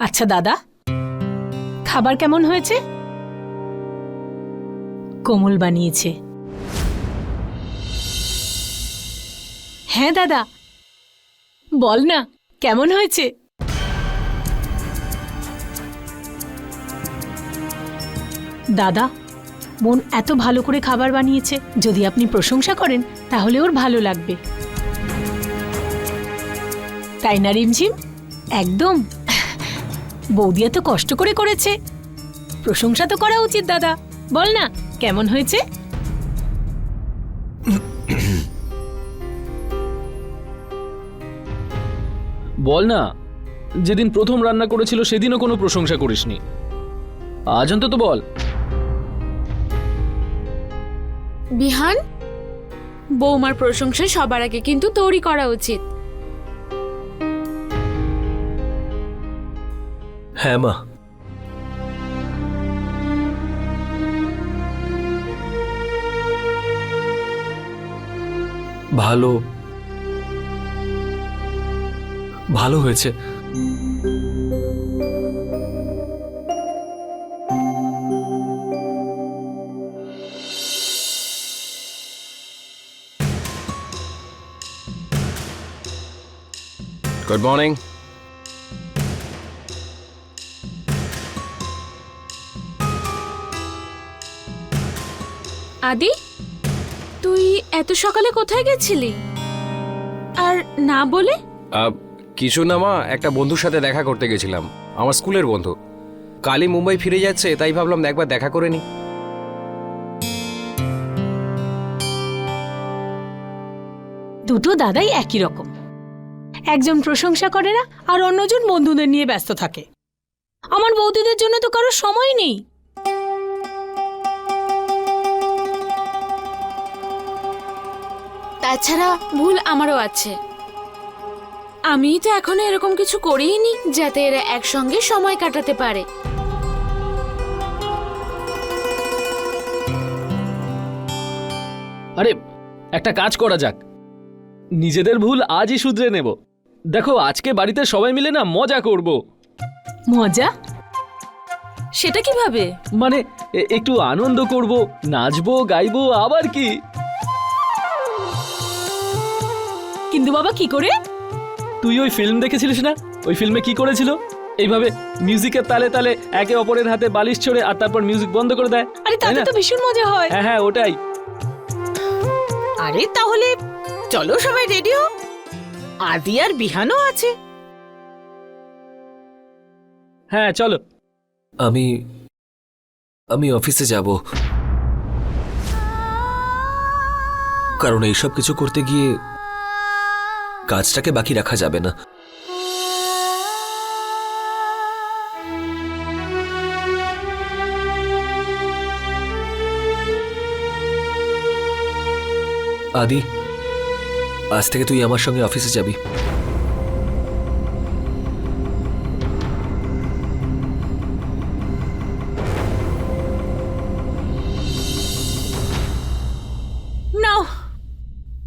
আচ্ছা দাদা খাবার কেমন হয়েছে? কোমল বানিয়েছে। হ্যাঁ দাদা বল না কেমন হয়েছে? দাদা, বোন এত ভালো করে খাবার বানিয়েছে, যদি আপনি প্রশংসা করেন, তাহলে ওর ভালো লাগবে। তাই না, রিমঝিম? একদম। বৌদি এত কষ্ট করে করেছে। প্রশংসা তো করা উচিত, দাদা। বল না, কেমন হয়েছে? বল না, যেদিন প্রথম রান্না করেছিল, সেদিনও কোনো প্রশংসা করিসনি। আজ অন্তত বল। বিহান? বৌমার প্রশংসা সবার আগে কিন্তু তৈরি করা উচিত। হ্যাঁ মা। ভালো। ভালো হয়েছে। গুড মর্নিং আদি তুই এত সকালে কোথায় গেছিলি? আর না বলে? কিছু না মা একটা বন্ধুর সাথে দেখা করতে গেছিলাম। আমার স্কুলের বন্ধু। কালই মুম্বাই ফিরে যাচ্ছে তাই ভাবলাম একবার দেখা করে নি। দুটো দাদাই একই রকম। একজন প্রশংসা করে না আর অন্যজন বন্ধুদের নিয়ে ব্যস্ত থাকে। আমার বৌদিদের জন্য তো কারও সময় নেই। তাছাড়া ভুল আমারও আছে। আমি তো এখনও এরকম কিছু করিনি যাতে এরা একসঙ্গে সময় কাটাতে পারে। আরে একটা কাজ করা যাক। নিজেদের ভুল আজই শুধরে নেব। দেখো আজকে বাড়িতে সবাই মিলে না মজা করব। মজা? সেটা কীভাবে? মানে এ- একটু আনন্দ করব নাচবো গাইবো আবার কি? কিন্তু বাবা কি করে? তুই ওই ফিল্ম দেখেছিলিস না? ওই ফিল্মে কি করেছিল? এইভাবে মিউজিকের তালে তালে একে অপরের হাতে বালিশ ছড়ে আর তারপর মিউজিক বন্ধ করে দেয় আরে তাই তাতে না? তো ভীষণ মজা হয়। হ্যাঁ হ্যাঁ ওটাই। আরে তাহলে চলো সবাই রেডি আদি আর বিহানও আছে। হ্যাঁ চলো। আমি আমি অফিসে যাব। কারণ এইসব কিছু করতে গিয়ে কাজটাকে বাকি রাখা যাবে না। আদি আজ থেকে তুই আমার সঙ্গে অফিসে যাবি। নাও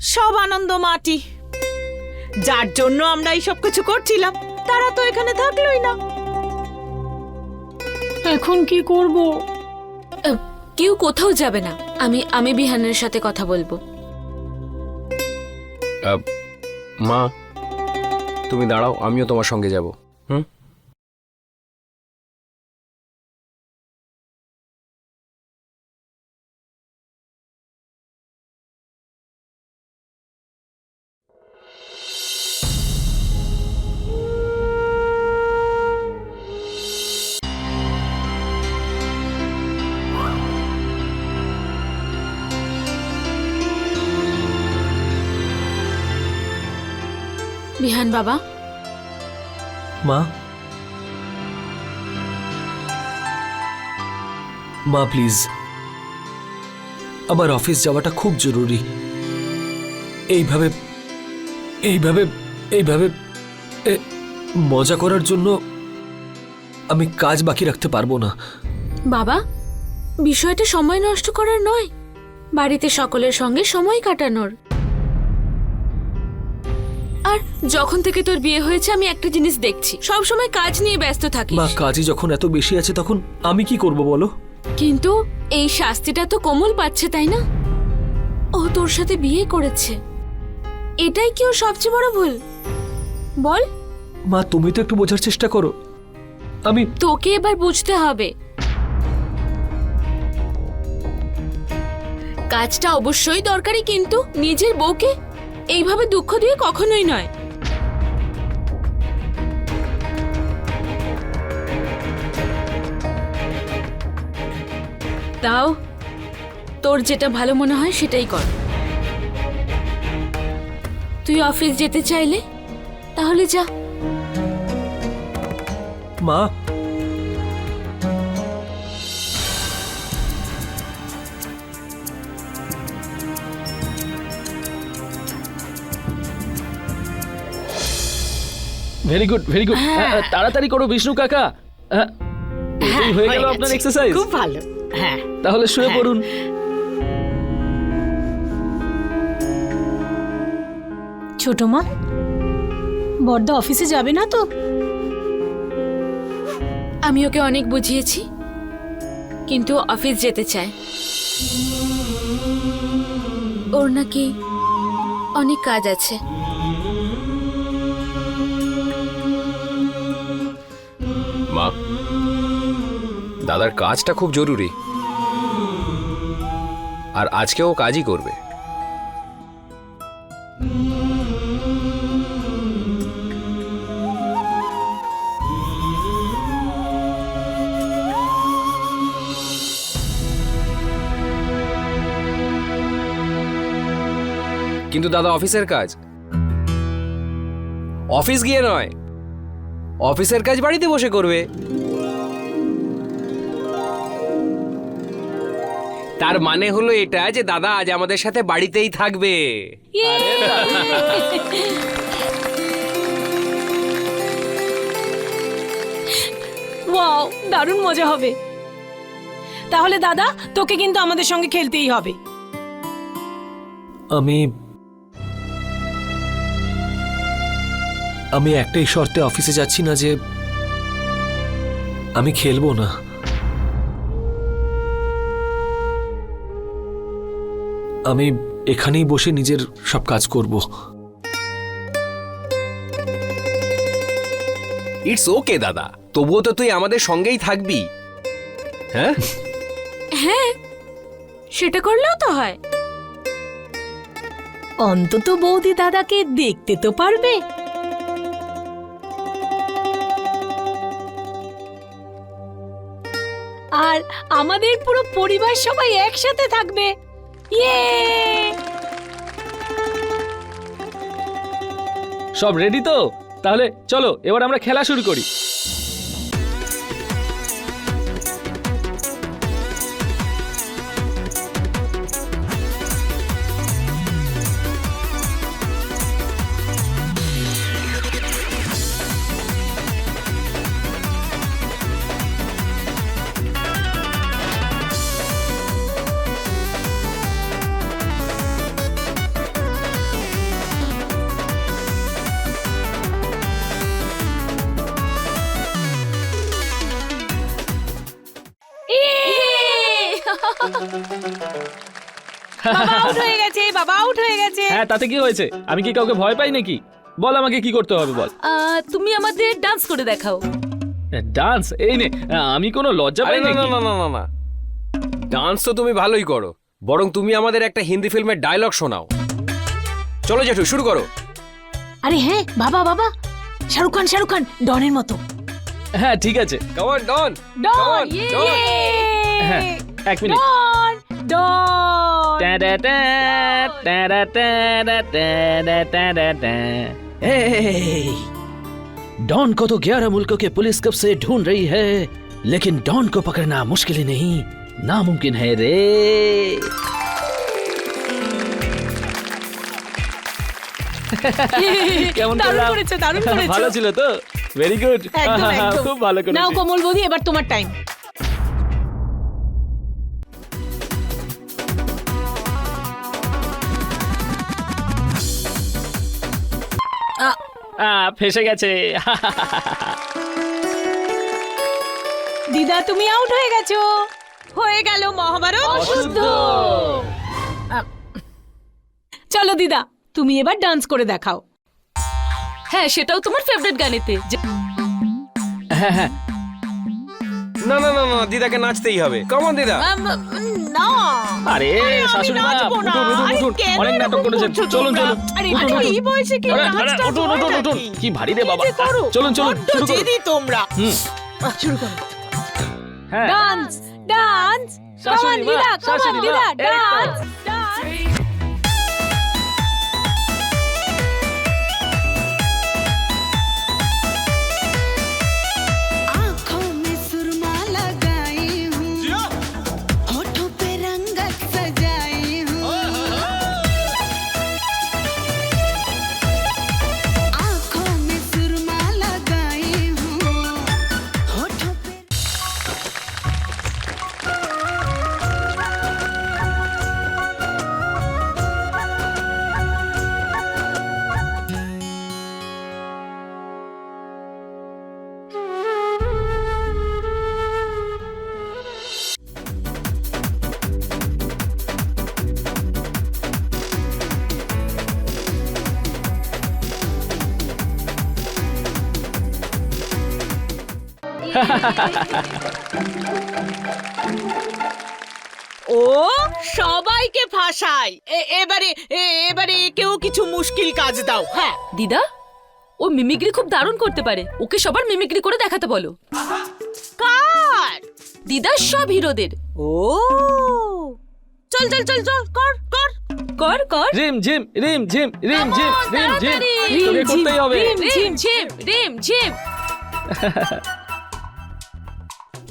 সব আনন্দ মাটি। যার জন্য আমরা এইসব কিছু করছিলাম তারা তো এখানে থাকলোই না। এখন কি করব? কেউ কোথাও যাবে না। আমি আমি বিহানের সাথে কথা বলব। মা তুমি দাঁড়াও আমিও তোমার সঙ্গে যাব। হুম? বিহান বাবা। মা। মা প্লিজ। আমার অফিস যাওয়াটা খুব জরুরি। এইভাবে এইভাবে এইভাবে মজা করার জন্য আমি কাজ বাকি রাখতে পারব না। বাবা বিষয়টা সময় নষ্ট করার নয়। বাড়িতে সকলের সঙ্গে সময় কাটানোর। আর যখন থেকে তোর বিয়ে হয়েছে আমি একটা জিনিস দেখছি। সব সময় কাজ নিয়ে ব্যস্ত থাকিস। মা কাজই যখন এত বেশি আছে তখন আমি কি করব বলো? কিন্তু এই শাস্তিটা তো কোমল পাচ্ছে তাই না? ও তোর সাথে বিয়ে করেছে। এটাই কি ওর সবচেয়ে বড় ভুল? বল। মা তুমি তো একটু বোঝার চেষ্টা করো। আমি তোকে এবার বুঝতে হবে। কাজটা অবশ্যই দরকারি কিন্তু নিজের বউকে এইভাবে দুঃখ দিয়ে কখনোই নয়। তাও, তোর যেটা ভালো মনে হয় সেটাই কর। তুই অফিস যেতে চাইলে, তাহলে যা। মা ভেরি গুড ভেরি গুড তাড়াতাড়ি করো বিষ্ণু কাকা। হ্যাঁ, হয়ে গেল আপনার এক্সারসাইজ খুব ভালো। হ্যাঁ। তাহলে শুয়ে হ্যাঁ। পড়ুন। ছোট মা বড়দা অফিসে যাবে না তো? আমি ওকে অনেক বুঝিয়েছি কিন্তু অফিস যেতে চায়। ওর নাকি অনেক কাজ আছে। দাদার কাজটা খুব জরুরি। আর আজকেও কাজই করবে। কিন্তু দাদা, অফিসের কাজ। অফিস গিয়ে নয়, অফিসের কাজ বাড়িতে বসে করবে। তার মানে হলো এটা যে দাদা আজ আমাদের সাথে বাড়িতেই থাকবে। ওয়াও দারুণ মজা হবে। তাহলে দাদা তোকে কিন্তু আমাদের সঙ্গে খেলতেই হবে। আমি আমি একটাই শর্তে অফিসে যাচ্ছি না যে আমি খেলব না। আমি এখানেই বসে নিজের সব কাজ করব। ইটস ওকে দাদা। তবুও তো তুই আমাদের সঙ্গেই থাকবি। হ্যাঁ? হ্যাঁ সেটা করলেও তো হয়। অন্তত বৌদি দাদাকে দেখতে তো পারবে। আর আমাদের পুরো পরিবার সবাই একসাথে থাকবে। সব রেডি তো? তাহলে চলো এবার আমরা খেলা শুরু করি। হয়ে হ্যাঁ তাতে কি হয়েছে? আমি কি কাউকে ভয় পাই নাকি? বল আমাকে কি করতে হবে বল। তুমি আমাদের ডান্স করে দেখাও। ডান্স এই নে আমি কোনো লজ্জা আরে পাই না না না না না না। ডান্স তো তুমি ভালোই করো বরং তুমি আমাদের একটা হিন্দি ফিল্মের ডায়লগ শোনাও। চলো জেঠু শুরু করো। আরে হ্যাঁ বাবা বাবা। শাহরুখ খান শাহরুখ খান ডনের মতো। হ্যাঁ ঠিক আছে। কাম অন ডন ডন ডন হ্যাঁ এক মিনিট। ডন ডন Ta-da-da, ta-da-da, ta-da-da-da-da. Hey! Don को तो ग्यारह मुल्कों के पुलिस कब से ढूंढ रही है लेकिन डॉन को पकड़ना मुश्किल ही नहीं नामुमकिन है रे কেমন দারুণ করলাম? করেছো, দারুণ করেছো। ভালো ছিল তো ভেরি গুড একদম একদম খুব ভালো নাও করেছি কমল বৌদি এবার তোমার টাইম আহ, ফেসে গেছে। দিদা তুমি আউট হয়ে গেছো। হয়ে গেল মহাভারত। অশুদ্ধ। চলো দিদা তুমি এবার ডান্স করে দেখাও। হ্যাঁ সেটাও তোমার ফেভারিট গানেতে। যে- হ্যাঁ হ্যাঁ। না না না না দিদাকে নাচতেই হবে। কমন দিদা। না। আরে শাশুড়ি মা উঠুন উঠুন উঠুন অনেক নাটক করেছে চলুন? চলুন। আরে উঠুন, এই বয়সে কি নাচটা উঠুন উঠুন উঠুন। কি? ভারী রে বাবা। করো? চলুন চলুন শুরু করুন দিদি তোমরা। হুম। শুরু করো। হ্যাঁ। ডান্স ডান্স শাশুড়ি মা, শাশুড়ি মা। ডান্স ও সবাইকে ফাঁসায় এ- এবারে এ- এবারে কেউ কিছু মুশকিল কাজ দাও হ্যাঁ। দিদা ও মিমিক্রি খুব দারুণ করতে পারে। ওকে সবার মিমিক্রি করে দেখাতে বলো। কার? দিদা সব হিরোদের। ও। চল চল চল চল কর কর। কর কর। রিম ঝিম রিম ঝিম রিম ঝিম রিম ঝিম। তাড়াতাড়ি। তোকে করতেই হবে। রিম ঝিম রিম ঝিম।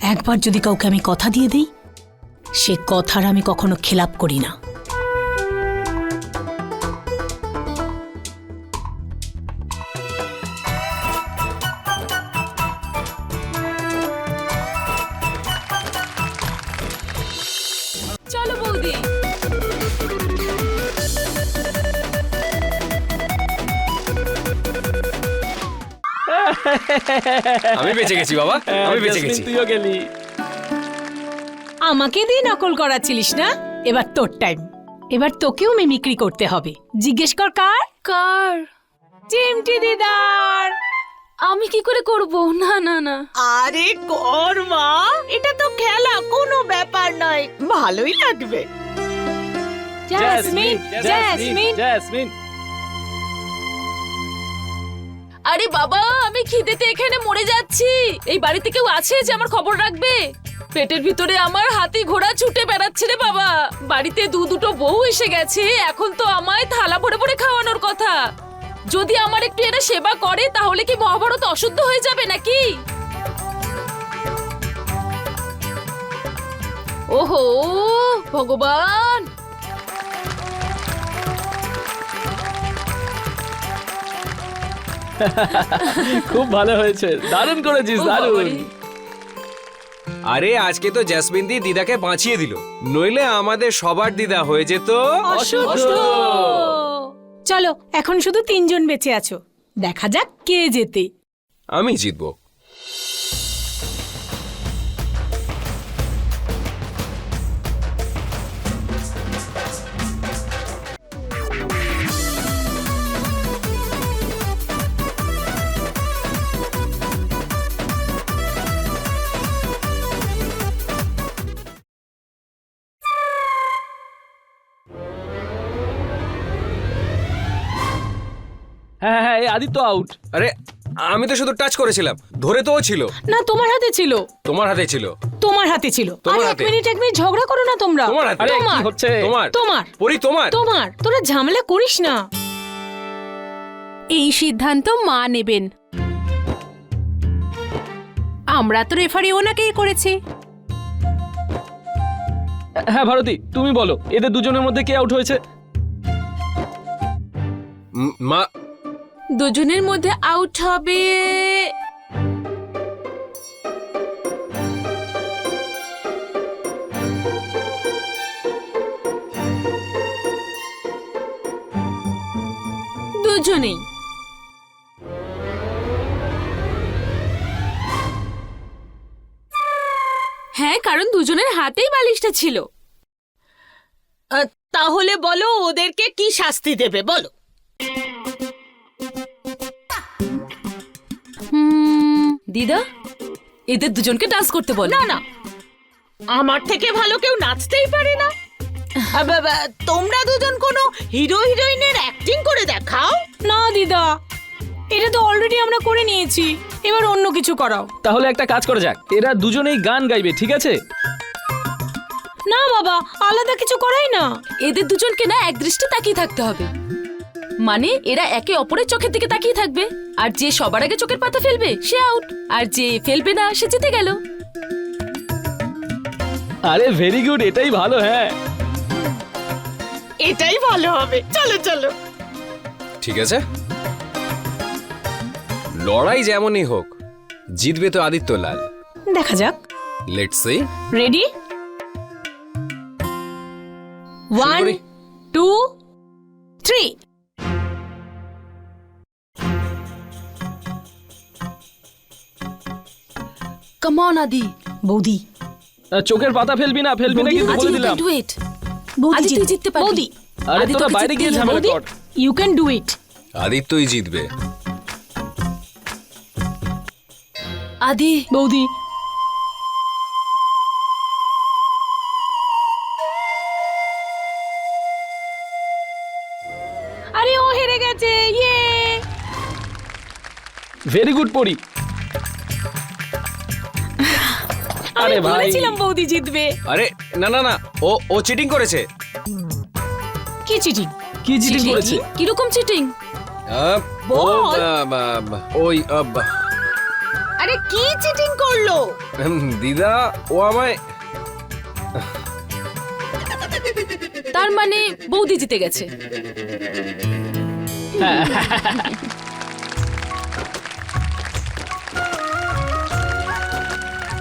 একবার যদি কাউকে আমি কথা দিয়ে দিই সে কথার আমি কখনো খেলাপ করি না। আমি বেঁচে গেছি বাবা। আমি বেঁচে গেছি। তুইও গেলি। আমাকে দিয়ে নকল করাচ্ছিলিস না? এবার তোর টাইম এবার তোকেও মিমিক্রি করতে হবে। জিজ্ঞেস কর কার? কার? চিমটি দিদার। আমি কি করে করব? না না না। আরে কর মা। এটা তো খেলা কোনো ব্যাপার নয়। ভালোই লাগবে। জ্যাসমিন জ্যাসমিন জ্যাসমিন আরে বাবা, আমি খিদেতে এখানে মরে যাচ্ছি। এই বাড়িতে কেউ আছে যে আমার খবর রাখবে? পেটের ভিতরে আমার হাতি ঘোড়া ছুটে বেড়াচ্ছে রে বাবা। বাড়িতে দু দুটো বউ এসে গেছে, এখন তো আমায় থালা ভরে ভরে খাওয়ানোর কথা। যদি আমার একটু এরা সেবা করে, তাহলে কি মহাভারত অশুদ্ধ হয়ে যাবে নাকি? ওহো, ভগবান! খুব ভালো হয়েছে। দারুণ করেছিস দারুণ। আরে আজকে তো জ্যাসমিন দি দিদাকে বাঁচিয়ে দিল। নইলে আমাদের সবার দিদা হয়ে যেত অশুদ্ধ চলো এখন শুধু তিনজন বেঁচে আছো। দেখা যাক কে জেতে। আমি জিতবো। হ্যাঁ হ্যাঁ এই আদিত্য আউট আরে আমি তো শুধু টাচ করেছিলাম। ধরে তো ও ছিল। না তোমার হাতে ছিল। তোমার হাতে ছিল। তোমার হাতে ছিল। তোমার আরে এক হাতে। মিনিট এক মিনিট ঝগড়া করো না তোমরা। তোমার হাতে। আরে কি তোমার। হচ্ছে? তোমার। তোমার। পরি তোমার। তোমার। তোরা ঝামেলা করিস না। এই সিদ্ধান্ত মা নেবেন। আমরা তো রেফারি ওনাকেই করেছি। হ্যাঁ ভারতী তুমি বলো এদের দুজনের মধ্যে কে আউট হয়েছে? উম, মা দুজনের মধ্যে আউট হবে। দুজনেই। হ্যাঁ কারণ দুজনের হাতেই বালিশটা ছিল। তাহলে বলো ওদেরকে কি শাস্তি দেবে, বলো। দিদা এদের দুজনকে ডান্স করতে বল। না না। আমার থেকে ভালো কেউ নাচতেই পারে না। তোমরা দুজন কোনো হিরো হিরোইনের অ্যাক্টিং করে দেখাও? না দিদা। এটা তো অলরেডি আমরা করে নিয়েছি। এবার অন্য কিছু করাও। তাহলে একটা কাজ করা যাক। এরা দুজনেই গান গাইবে ঠিক আছে? না বাবা আলাদা কিছু করাই না। এদের দুজনকে না এক দৃষ্টি তাকিয়ে থাকতে হবে। মানে এরা একে অপরের চোখের দিকে তাকিয়ে থাকবে। আর যে সবার আগে চোখের পাতা ফেলবে সে আউট আর যে ফেলবে না সে জিতে গেল। আরে ভেরি গুড এটাই ভালো হ্যাঁ। এটাই ভালো হবে। চলো চলো। ঠিক আছে। লড়াই যেমনই হোক জিতবে তো আদিত্য লাল। দেখা যাক। Let's see ready one two three come on Adi বৌদি। চোখের পাতা ফেলবি না ফেলবি না কিন্তু বলে দিলাম। ডু ইট বৌদি তুই জিততে পারবি। বৌদি আরে তোরা বাইরে গিয়ে ঝামেলা কর। ইউ ক্যান ডু ইট আদিত্যই জিতবে। আদি। বৌদি। আরে ও হেরে গেছে ইয়ে। ভেরি গুড পড়ি। আমি আরে ভাই। বলেছিলাম বৌদি জিতবে। আরে না না না ও ও চিটিং করেছে। কি চিঠি কি চিটিং করেছে? কীরকম চিটিং আহ, ও বল। আহ, বা- বা- ওই আহ, বা- আরে কি চিটিং করল? হুম, দিদা ও আমায় তার মানে বৌদি জিতে গেছে।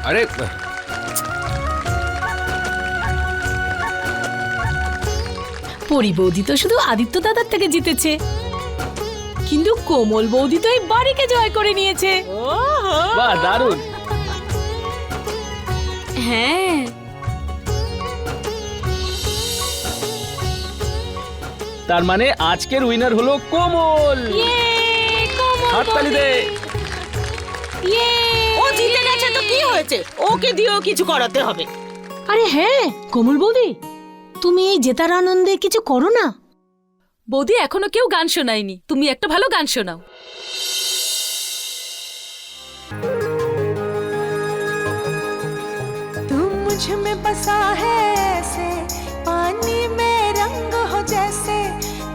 আরে পরি বৌদি তো শুধু আদিত্য দাদার থেকে জিতেছে। কিন্তু কোমল বৌদি তো এই বাড়িকে জয় করে নিয়েছে। বাহ দারুণ। হ্যাঁ। তার মানে আজকের উইনার হলো কোমল। ইয়ে, কোমল হাততালি দে। ইয়ে। ও জিতে গেছে তো কি হয়েছে? ওকে দিয়েও কিছু করাতে হবে। আরে হ্যাঁ কোমল বৌদি। তুমি এই জেতার আনন্দে কিছু করো না বৌদি এখনো কেউ গান শোনায়নি তুমি একটা ভালো গান শোনাও तू मुझ में बसा है ऐसे पानी में रंग हो जैसे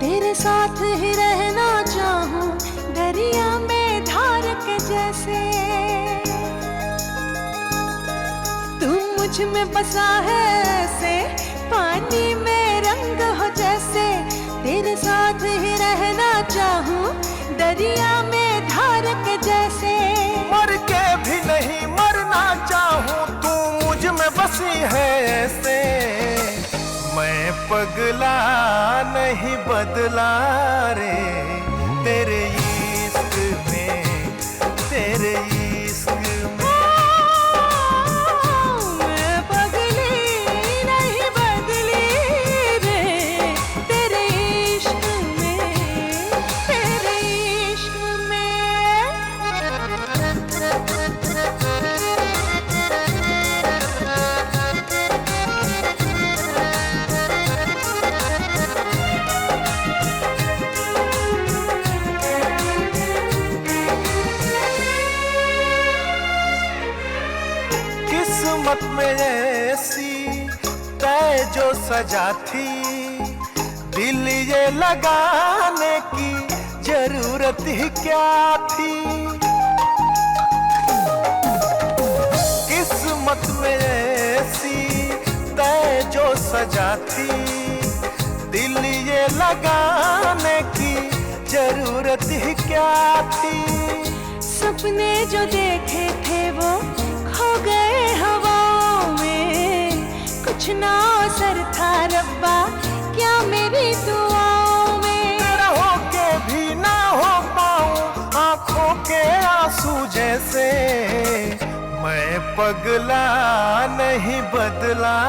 तेरे साथ ही रहना चाहूं दरिया में धार के जैसे तू मुझ में बसा है ऐसे है ऐसे। मैं पगला नहीं बदला रे। तेरे ही क्या थी? किस्मत में ऐसी तय जो सजा थी। दिल ये लगाने की ज़रूरत ही क्या थी? सपने जो देखे थे वो खो गए हवाओं में। कुछ ना असर था रब्बा, क्या मेरी दुआओं के आँसू जैसे। मैं पगला नहीं बदला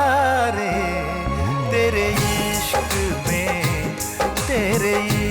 रे। तेरे इश्क में तेरे इश्क